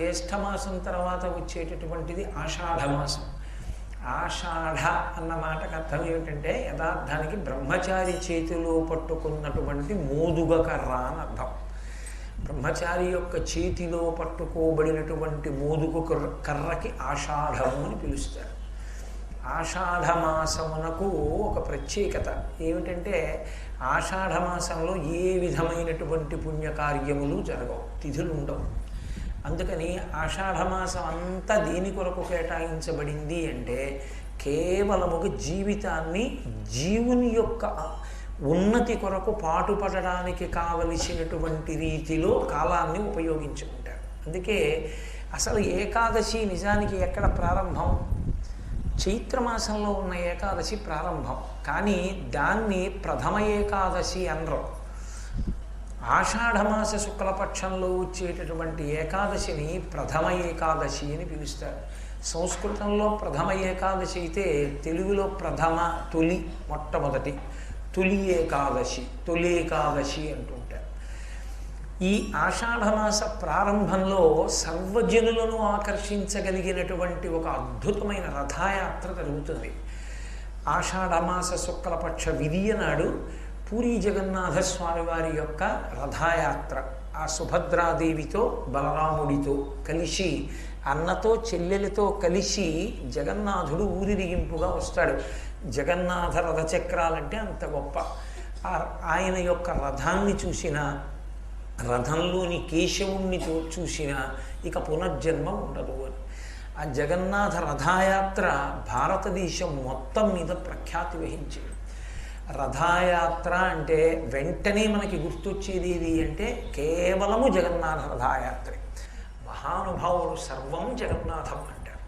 జ్యేష్ఠమాసం తర్వాత వచ్చేటటువంటిది ఆషాఢమాసం. ఆషాఢ అన్న మాటకు అర్థం ఏమిటంటే యథార్థానికి బ్రహ్మచారి చేతిలో పట్టుకున్నటువంటి మోదుగ కర్ర అని అర్థం. బ్రహ్మచారి యొక్క చేతిలో పట్టుకోబడినటువంటి మోదుగు కర్ర- కర్రకి ఆషాఢము అని పిలుస్తారు. ఆషాఢమాసమునకు ఒక ప్రత్యేకత ఏమిటంటే ఆషాఢమాసంలో ఏ విధమైనటువంటి పుణ్యకార్యములు జరగవు తిథులు ఉండవు. అందుకని ఆషాఢమాసం అంతా దేని కొరకు కేటాయించబడింది అంటే కేవలముగా జీవితాన్ని జీవుని యొక్క ఉన్నతి కొరకు పాటుపడడానికి కావలసినటువంటి రీతిలో కాలాన్ని ఉపయోగించుకుంటారు అందుకే అసలు ఏకాదశి నిజానికి ఎక్కడ ప్రారంభం? చైత్రమాసంలో ఉన్న ఏకాదశి ప్రారంభం. కానీ దాన్ని ప్రథమ ఏకాదశి అనరు. ఆషాఢమాస శుక్లపక్షంలో వచ్చేటటువంటి ఏకాదశిని ప్రథమ ఏకాదశి అని పిలుస్తారు. సంస్కృతంలో ప్రథమ ఏకాదశి అయితే తెలుగులో ప్రథమ తొలి మొట్టమొదటి తొలి ఏకాదశి తొలి ఏకాదశి అంటుంటారు ఈ ఆషాఢమాస ప్రారంభంలో సర్వజనులను ఆకర్షించగలిగినటువంటి ఒక అద్భుతమైన రథయాత్ర జరుగుతుంది. ఆషాఢమాస శుక్లపక్ష విధియ నాడు పూరీ జగన్నాథస్వామి వారి యొక్క రథయాత్ర ఆ సుభద్రాదేవితో బలరాముడితో కలిసి అన్నతో చెల్లెలతో కలిసి జగన్నాథుడు ఊరిరిగింపుగా వస్తాడు. జగన్నాథ రథచక్రాలంటే అంత గొప్ప. ఆయన యొక్క రథాన్ని చూసిన రథంలోని కేశవుణ్ణి చూ- చూసిన ఇక పునర్జన్మ ఉండదు అని. ఆ జగన్నాథ రథయాత్ర భారతదేశం మొత్తం మీద ప్రఖ్యాతి వహించేది. రథాయాత్ర అంటే వెంటనే మనకి గుర్తొచ్చేది ఏది అంటే కేవలము జగన్నాథ రథాయాత్రే. మహానుభావుడు సర్వం జగన్నాథం అంటారు.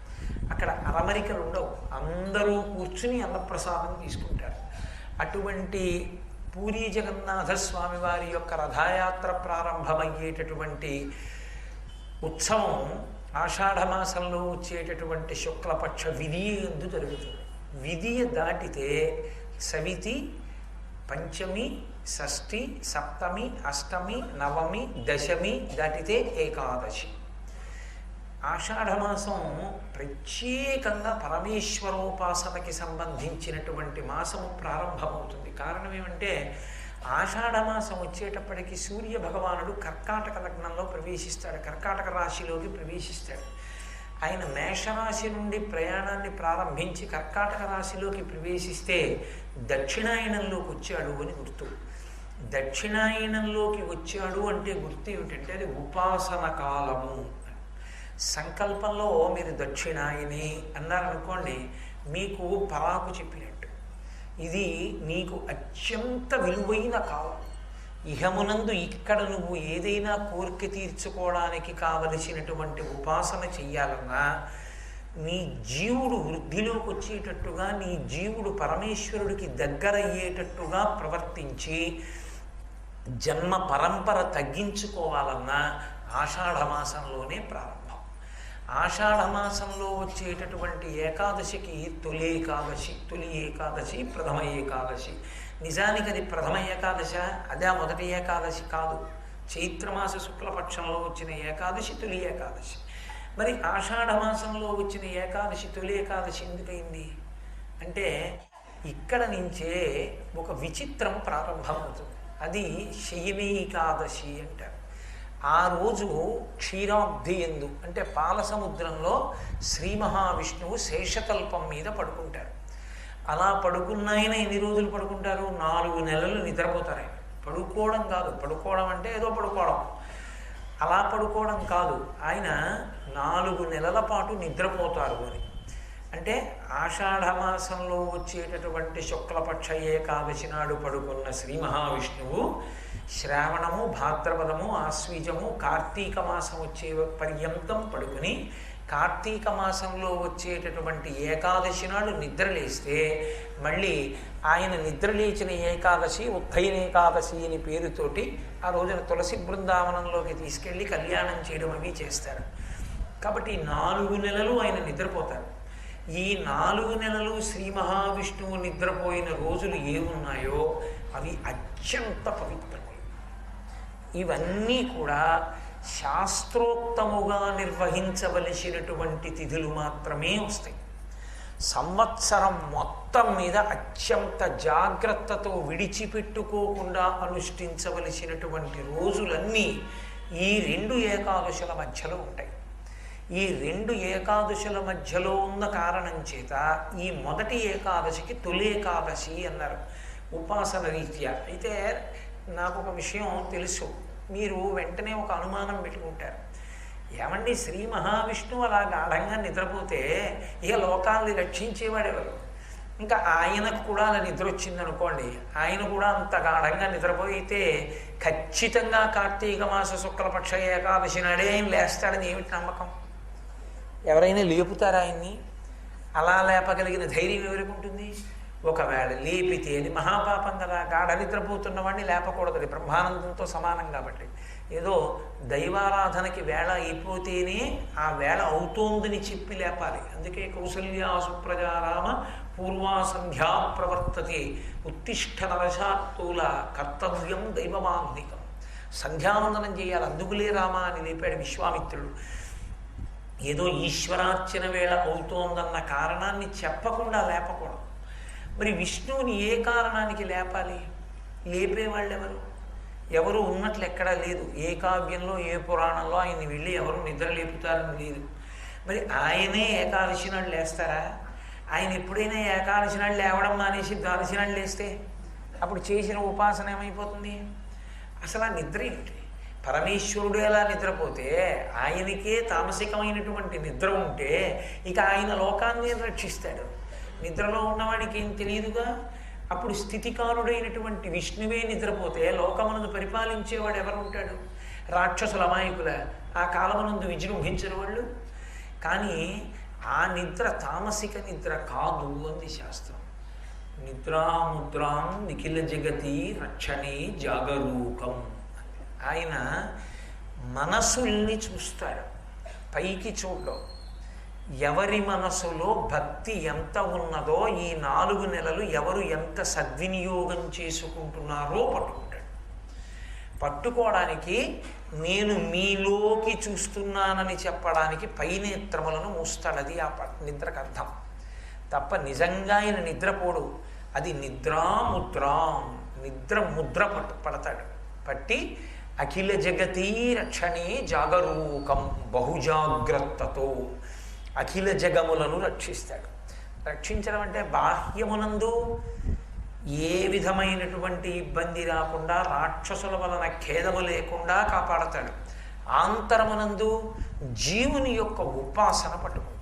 అక్కడ అరమరికలు ఉండవు. అందరూ కూర్చుని అన్నప్రసాదం తీసుకుంటారు. అటువంటి పూరీ జగన్నాథ స్వామి వారి యొక్క రథయాత్ర ప్రారంభమయ్యేటటువంటి ఉత్సవం ఆషాఢమాసంలో వచ్చేటటువంటి శుక్లపక్ష విధి ఎందు జరుగుతుంది. విధియ దాటితే సవితి పంచమి షష్ఠి సప్తమి అష్టమి నవమి దశమి దాటితే ఏకాదశి. ఆషాఢమాసం ప్రత్యేకంగా పరమేశ్వరోపాసనకి సంబంధించినటువంటి మాసము ప్రారంభమవుతుంది. కారణం ఏమంటే ఆషాఢమాసం వచ్చేటప్పటికి సూర్య భగవానుడు కర్కాటక లగ్నంలో ప్రవేశిస్తాడు కర్కాటక రాశిలోకి ప్రవేశిస్తాడు. ఆయన మేషరాశి నుండి ప్రయాణాన్ని ప్రారంభించి కర్కాటక రాశిలోకి ప్రవేశిస్తే దక్షిణాయనంలోకి వచ్చాడు అని గుర్తు. దక్షిణాయనంలోకి వచ్చాడు అంటే గుర్తు ఏమిటంటే అది ఉపాసన కాలము. సంకల్పంలో మీరు దక్షిణాయని అన్నారనుకోండి మీకు పరాకు చెప్పినట్టు. ఇది నీకు అత్యంత విలువైన కాలం. ఇహమునందు ఇక్కడ నువ్వు ఏదైనా కోరిక తీర్చుకోవడానికి కావలసినటువంటి ఉపాసన చెయ్యాలన్నా నీ జీవుడు వృద్ధిలోకి వచ్చేటట్టుగా నీ జీవుడు పరమేశ్వరుడికి దగ్గరయ్యేటట్టుగా ప్రవర్తించి జన్మ పరంపర తగ్గించుకోవాలన్నా ఆషాఢమాసంలోనే ప్రారంభం. ఆషాఢమాసంలో వచ్చేటటువంటి ఏకాదశికి తొలి ఏకాదశి తొలి ఏకాదశి ప్రథమ ఏకాదశి. నిజానికి అది ప్రథమ ఏకాదశ అదే మొదటి ఏకాదశి కాదు. చైత్రమాస శుక్లపక్షంలో వచ్చిన ఏకాదశి తొలి ఏకాదశి. మరి ఆషాఢమాసంలో వచ్చిన ఏకాదశి తొలి ఏకాదశి ఎందుకైంది అంటే ఇక్కడ నుంచే ఒక విచిత్రం ప్రారంభమవుతుంది. అది శయనీకాదశి అంటారు. ఆ రోజు క్షీరాబ్ది ఎందు అంటే పాల సముద్రంలో శ్రీ మహావిష్ణువు శేషకల్పం మీద పడుకుంటారు. అలా పడుకున్న ఆయన ఎన్ని రోజులు పడుకుంటారు? నాలుగు నెలలు నిద్రపోతారు ఆయన. పడుకోవడం కాదు పడుకోవడం అంటే ఏదో పడుకోవడం. అలా పడుకోవడం కాదు. ఆయన నాలుగు నెలల పాటు నిద్రపోతారు అని. అంటే ఆషాఢమాసంలో వచ్చేటటువంటి శుక్లపక్ష ఏకాదశి నాడు పడుకున్న శ్రీ మహావిష్ణువు శ్రావణము భాద్రపదము ఆశ్వీజము కార్తీక మాసం వచ్చే పర్యంతం పడుకుని కార్తీక మాసంలో వచ్చేటటువంటి ఏకాదశి నాడు నిద్రలేస్తే మళ్ళీ ఆయన నిద్రలేచిన ఏకాదశి ఉత్తైన ఏకాదశి అని పేరుతోటి ఆ రోజున తులసి బృందావనంలోకి తీసుకెళ్ళి కళ్యాణం చేయడం అవి చేస్తారు. కాబట్టి నాలుగు నెలలు ఆయన నిద్రపోతారు. ఈ నాలుగు నెలలు శ్రీ మహావిష్ణువు నిద్రపోయిన రోజులు ఏమున్నాయో అవి అత్యంత పవిత్రములు ఇవన్నీ కూడా శాస్త్రోక్తముగా నిర్వహించవలసినటువంటి తిథులు మాత్రమే వస్తాయి. సంవత్సరం మొత్తం మీద అత్యంత జాగ్రత్తతో విడిచిపెట్టుకోకుండా అనుష్ఠించవలసినటువంటి రోజులన్నీ ఈ రెండు ఏకాదశుల మధ్యలో ఉంటాయి. ఈ రెండు ఏకాదశుల మధ్యలో ఉన్న కారణం చేత ఈ మొదటి ఏకాదశికి తొలి ఏకాదశి అన్నారు. ఉపాసన రీత్యా. అయితే నాకు ఒక విషయం తెలుసు. మీరు వెంటనే ఒక అనుమానం పెట్టుకుంటారు. ఏమండి శ్రీ మహావిష్ణువు అలా గాఢంగా నిద్రపోతే ఇక లోకాల్ని రక్షించేవాడు ఎవరు? ఇంకా ఆయనకు కూడా అలా నిద్ర వచ్చిందనుకోండి ఆయన కూడా అంత గాఢంగా నిద్రపోయితే ఖచ్చితంగా కార్తీక మాస శుక్లపక్ష ఏకాదశి నాడే ఆయన లేస్తాడని ఏమిటి నమ్మకం? ఎవరైనా లేపుతారా ఆయన్ని? అలా లేపగలిగిన ధైర్యం ఎవరికి ఉంటుంది? ఒకవేళ లేపితే అది మహాపాపం కదా గాఢ నిద్రపోతున్న వాడిని లేపకూడదు అది బ్రహ్మానందంతో సమానం కాబట్టి. ఏదో దైవారాధనకి వేళ అయిపోతేనే ఆ వేళ అవుతోందని చెప్పి లేపాలి. అందుకే కౌసల్యా సుప్రజారామ పూర్వాసంధ్యా ప్రవర్తతే. ఉత్తిష్ట నరశాత్తూల కర్తవ్యం దైవమాంధికం సంధ్యావందనం చేయాలి. అందుకులే రామ అని లేపాడు విశ్వామిత్రుడు. ఏదో ఈశ్వరార్చన వేళ అవుతోందన్న కారణాన్ని చెప్పకుండా లేపకూడదు. మరి విష్ణువుని ఏ కారణానికి లేపాలి? లేపేవాళ్ళు ఎవరు ఎవరు ఉన్నట్లు ఎక్కడా లేదు. ఏ కావ్యంలో ఏ పురాణంలో ఆయన్ని వెళ్ళి ఎవరు నిద్ర లేపుతారని లేదు మరి ఆయనే ఏకాదశి నాడు లేస్తారా? ఆయన ఎప్పుడైనా ఏకాదశి నాడు లేవడం మానేసి ద్వాదశి నాడు లేస్తే అప్పుడు చేసిన ఉపాసన ఏమైపోతుంది? అసలు ఆ నిద్ర ఏంటి? పరమేశ్వరుడు ఎలా నిద్రపోతే ఆయనకే తామసికమైనటువంటి నిద్ర ఉంటే ఇక ఆయన లోకాన్ని రక్షిస్తాడు. నిద్రలో ఉన్నవాడికి ఏం తెలియదుగా అప్పుడు స్థితికారుడైనటువంటి విష్ణువే నిద్రపోతే లోకమునందు పరిపాలించేవాడు ఎవరు ఉంటాడు రాక్షసుల అమాయకుల. ఆ కాలమునందు విజృంభించిన వాళ్ళు. కానీ ఆ నిద్ర తామసిక నిద్ర కాదు అంది శాస్త్రం. నిద్రాముద్రాం నిఖిల జగతి రక్షణే జాగరూకం ఆయన మనసుల్ని చూస్తాడు పైకి చూడడం. ఎవరి మనసులో భక్తి ఎంత ఉన్నదో ఈ నాలుగు నెలలు ఎవరు ఎంత సద్వినియోగం చేసుకుంటున్నారో పట్టుకుంటాడు. పట్టుకోవడానికి నేను మీలోకి చూస్తున్నానని చెప్పడానికి పైనేత్రములను మూస్తాడది ఆ నిద్రకు అర్థం. తప్ప నిజంగా ఆయన నిద్రపోడు అది నిద్రాముద్రాం. నిద్ర ముద్ర పట్టు పడతాడు. పట్టి అఖిల జగతీ రక్షణే జాగరూకం బహుజాగ్రత్తతో. అఖిల జగములను రక్షిస్తాడు. రక్షించడం అంటే బాహ్యమునందు ఏ విధమైనటువంటి ఇబ్బంది రాకుండా రాక్షసుల వలన ఖేదము లేకుండా కాపాడతాడు. ఆంతరమునందు జీవుని యొక్క ఉపాసన పట్టుకుంటాడు.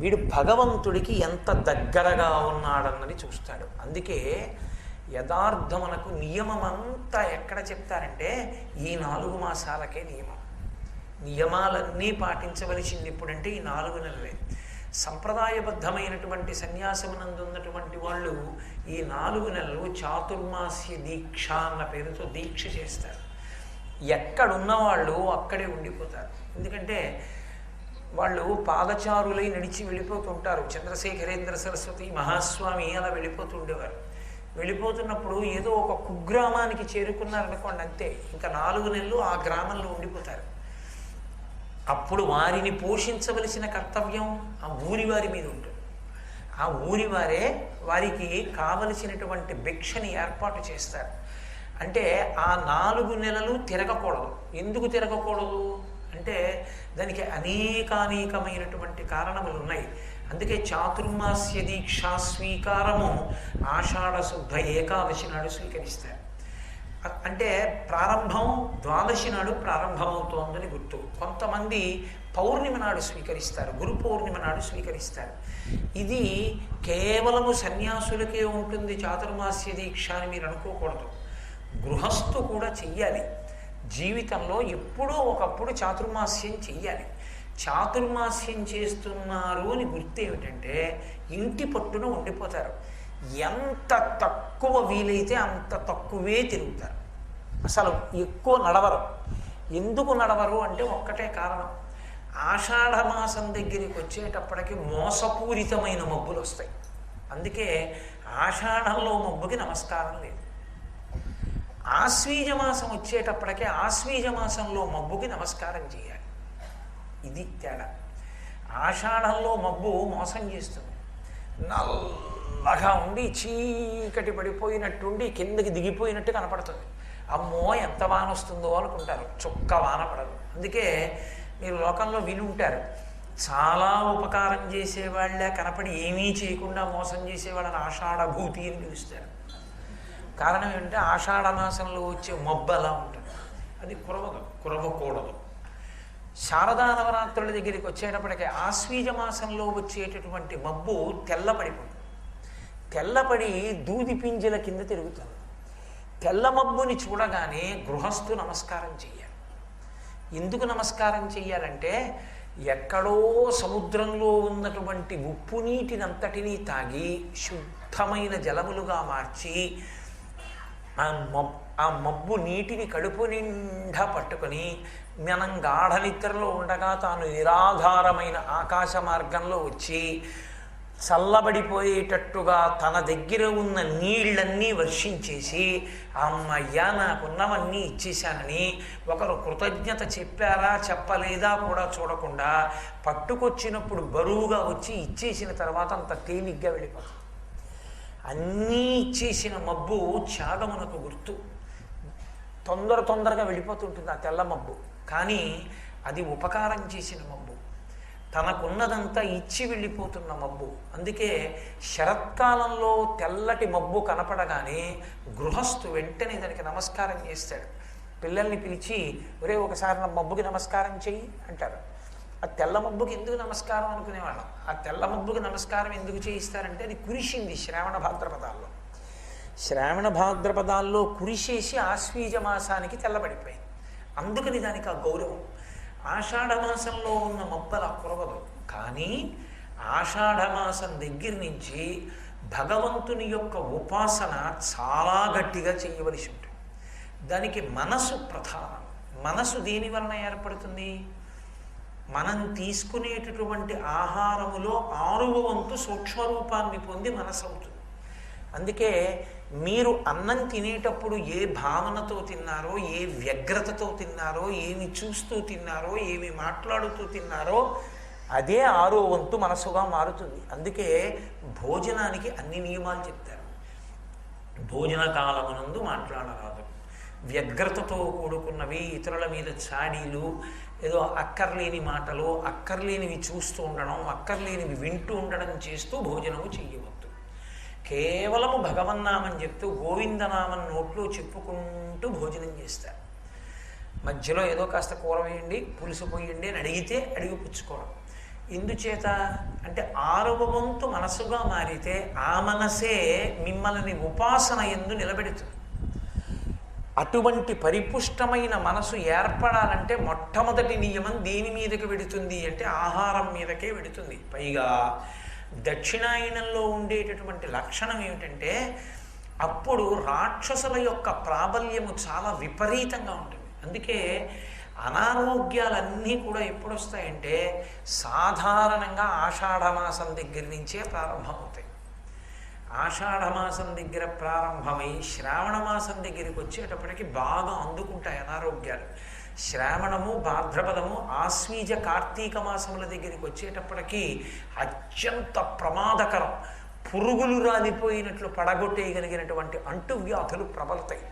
వీడు భగవంతుడికి ఎంత దగ్గరగా ఉన్నాడన్నది చూస్తాడు. అందుకే యథార్థమునకు నియమం అంతా ఎక్కడ చెప్తారంటే ఈ నాలుగు మాసాలకే నియమం. నియమాలన్నీ పాటించవలసింది ఎప్పుడంటే ఈ నాలుగు నెలలే. సంప్రదాయబద్ధమైనటువంటి సన్యాసమునందు ఉన్నటువంటి వాళ్ళు ఈ నాలుగు నెలలు చాతుర్మాస్య దీక్ష అన్న పేరుతో దీక్ష చేస్తారు. ఎక్కడున్న వాళ్ళు అక్కడే ఉండిపోతారు. ఎందుకంటే వాళ్ళు పాదచారులై నడిచి వెళ్ళిపోతుంటారు. చంద్రశేఖరేంద్ర సరస్వతి మహాస్వామి అలా వెళ్ళిపోతుండేవారు. వెళ్ళిపోతున్నప్పుడు ఏదో ఒక కుగ్రామానికి చేరుకున్నారనుకోండి అంతే. ఇంకా నాలుగు నెలలు ఆ గ్రామంలో ఉండిపోతారు. అప్పుడు వారిని పోషించవలసిన కర్తవ్యం ఆ ఊరి వారి మీద ఉంటుంది. ఆ ఊరి వారే వారికి కావలసినటువంటి భిక్షని ఏర్పాటు చేస్తారు. అంటే ఆ నాలుగు నెలలు తిరగకూడదు. ఎందుకు తిరగకూడదు? అంటే దానికి అనేకానేకమైనటువంటి కారణములు ఉన్నాయి. అందుకే చాతుర్మాస్య దీక్షా స్వీకారము ఆషాఢ శుద్ధ ఏకాదశి నాడు స్వీకరిస్తారు. అంటే ప్రారంభం ద్వాదశి నాడు ప్రారంభమవుతోందని గుర్తు. కొంతమంది పౌర్ణిమ నాడు స్వీకరిస్తారు గురు పౌర్ణిమ నాడు స్వీకరిస్తారు. ఇది కేవలము సన్యాసులకే ఉంటుంది చాతుర్మాస్య దీక్ష అని మీరు అనుకోకూడదు. గృహస్థు కూడా చెయ్యాలి. జీవితంలో ఎప్పుడో ఒకప్పుడు చాతుర్మాస్యం చెయ్యాలి. చాతుర్మాస్యం చేస్తున్నారు అని గుర్తు ఏమిటంటే ఇంటి పట్టున ఉండిపోతారు. ఎంత తక్కువ వీలైతే అంత తక్కువే తిరుగుతారు. అసలు ఎక్కువ నడవరు. ఎందుకు నడవరు అంటే ఒక్కటే కారణం. ఆషాఢ మాసం దగ్గరికి వచ్చేటప్పటికి మోసపూరితమైన మబ్బులు వస్తాయి. అందుకే ఆషాఢంలో మబ్బుకి నమస్కారం లేదు. ఆశ్వీజ మాసం వచ్చేటప్పటికే ఆశ్వీజ మాసంలో మబ్బుకి నమస్కారం చేయాలి. ఇది తేడా. ఆషాఢంలో మబ్బు మోసం చేస్తుంది. నల్లగా ఉండి చీకటి పడిపోయినట్టుండి కిందకి దిగిపోయినట్టు కనపడుతుంది. అమ్మో ఎంత వాన వస్తుందో అనుకుంటారు. చుక్క వాన పడదు. అందుకే మీరు లోకంలో విని ఉంటారు. చాలా ఉపకారం చేసేవాళ్ళే కనపడి ఏమీ చేయకుండా మోసం చేసేవాళ్ళని ఆషాఢభూతి అని పిలుస్తారు. కారణం ఏంటంటే ఆషాఢ మాసంలో వచ్చే మబ్బు అలా ఉంటుంది. అది కురవదు కురవకూడదు. శారదా నవరాత్రుల దగ్గరికి వచ్చేటప్పటికి ఆశ్వీజ మాసంలో వచ్చేటటువంటి మబ్బు తెల్లపడిపోతుంది. తెల్లపడి దూది పింజల కింద తిరుగుతుంది. తెల్ల మబ్బుని చూడగానే గృహస్థు నమస్కారం చెయ్యాలి. ఎందుకు నమస్కారం చెయ్యాలంటే ఎక్కడో సముద్రంలో ఉన్నటువంటి ఉప్పు నీటినంతటినీ తాగి శుద్ధమైన జలములుగా మార్చి ఆ మబ్ ఆ మబ్బు నీటిని కడుపు నిండా పట్టుకొని మనం గాఢ నిద్రలో ఉండగా తాను నిరాధారమైన ఆకాశ మార్గంలో వచ్చి చల్లబడిపోయేటట్టుగా తన దగ్గర ఉన్న నీళ్ళన్నీ వర్షించేసి అమ్మయ్యా నాకున్నవన్నీ ఇచ్చేశానని ఒకరు కృతజ్ఞత చెప్పారా చెప్పలేదా కూడా చూడకుండా పట్టుకొచ్చినప్పుడు బరువుగా వచ్చి ఇచ్చేసిన తర్వాత అంత తేలిగ్గా వెళ్ళిపోతుంది అన్నీ ఇచ్చేసిన మబ్బు త్యాగమునకు గుర్తు. తొందర తొందరగా వెళ్ళిపోతుంటుంది ఆ తెల్ల మబ్బు. కానీ అది ఉపకారం చేసిన మబ్బు. తనకున్నదంతా ఇచ్చి వెళ్ళిపోతున్న మబ్బు. అందుకే శరత్కాలంలో తెల్లటి మబ్బు కనపడగానే గృహస్థు వెంటనే దానికి నమస్కారం చేస్తాడు. పిల్లల్ని పిలిచి ఒరే ఒకసారి నా మబ్బుకి నమస్కారం చెయ్యి అంటారు. ఆ తెల్ల మబ్బుకి ఎందుకు నమస్కారం అనుకునేవాళ్ళం? ఆ తెల్ల మబ్బుకి నమస్కారం ఎందుకు చేయిస్తారంటే అది కురిసింది శ్రావణ భాద్రపదాల్లో. శ్రావణ భాద్రపదాల్లో కురిసేసి ఆశ్వీజ మాసానికి తెల్లబడిపోయింది. అందుకని దానికి ఆ గౌరవం. ఆషాఢమాసంలో ఉన్న మబ్బల కురవదు. కానీ ఆషాఢమాసం దగ్గర నుంచి భగవంతుని యొక్క ఉపాసన చాలా గట్టిగా చేయవలసి ఉంటుంది. దానికి మనసు ప్రధానం. మనసు దేని వలన ఏర్పడుతుంది? మనం తీసుకునేటటువంటి ఆహారములో ఆరువ వంతు సూక్ష్మరూపాన్ని పొంది మనసు అవుతుంది అందుకే మీరు అన్నం తినేటప్పుడు ఏ భావనతో తిన్నారో ఏ వ్యగ్రతతో తిన్నారో ఏమి చూస్తూ తిన్నారో ఏమి మాట్లాడుతూ తిన్నారో అదే ఆరో వంతు మనసుగా మారుతుంది. అందుకే భోజనానికి అన్ని నియమాలు చెప్తారు. భోజన కాలమునందు మాట్లాడరాదు. వ్యగ్రతతో కూడుకున్నవి ఇతరుల మీద చాడీలు ఏదో అక్కర్లేని మాటలు అక్కర్లేనివి చూస్తూ ఉండడం అక్కర్లేనివి వింటూ ఉండడం చేస్తూ భోజనము చెయ్యవద్దు కేవలము భగవన్నామని చెప్తూ గోవిందనామం నోట్లో చెప్పుకుంటూ భోజనం చేస్తారు. మధ్యలో ఏదో కాస్త కూర వేయండి పులుసు పోయండి అని అడిగితే అడిగి పుచ్చుకోవడం. ఎందుచేత అంటే ఆరవ వంతు మనసుగా మారితే ఆ మనసే మిమ్మల్ని ఉపాసన ఎందు నిలబెడుతుంది. అటువంటి పరిపుష్టమైన మనసు ఏర్పడాలంటే మొట్టమొదటి నియమం దేని మీదకి వెడుతుంది అంటే ఆహారం మీదకే వెడుతుంది. పైగా దక్షిణాయనంలో ఉండేటటువంటి లక్షణం ఏమిటంటే అప్పుడు రాక్షసుల యొక్క ప్రాబల్యము చాలా విపరీతంగా ఉంటుంది. అందుకే అనారోగ్యాలన్నీ కూడా ఎప్పుడు వస్తాయంటే సాధారణంగా ఆషాఢమాసం దగ్గర నుంచే ప్రారంభమవుతాయి. ఆషాఢమాసం దగ్గర ప్రారంభమై శ్రావణ మాసం దగ్గరికి వచ్చేటప్పటికి బాగా అందుకుంటాయి అనారోగ్యాలు. శ్రావణము భాద్రపదము ఆశ్వీజ కార్తీక మాసముల దగ్గరికి వచ్చేటప్పటికి అత్యంత ప్రమాదకరం. పురుగులు రాలిపోయినట్లు పడగొట్టేయగలిగినటువంటి అంటువ్యాధులు ప్రబలతాయి.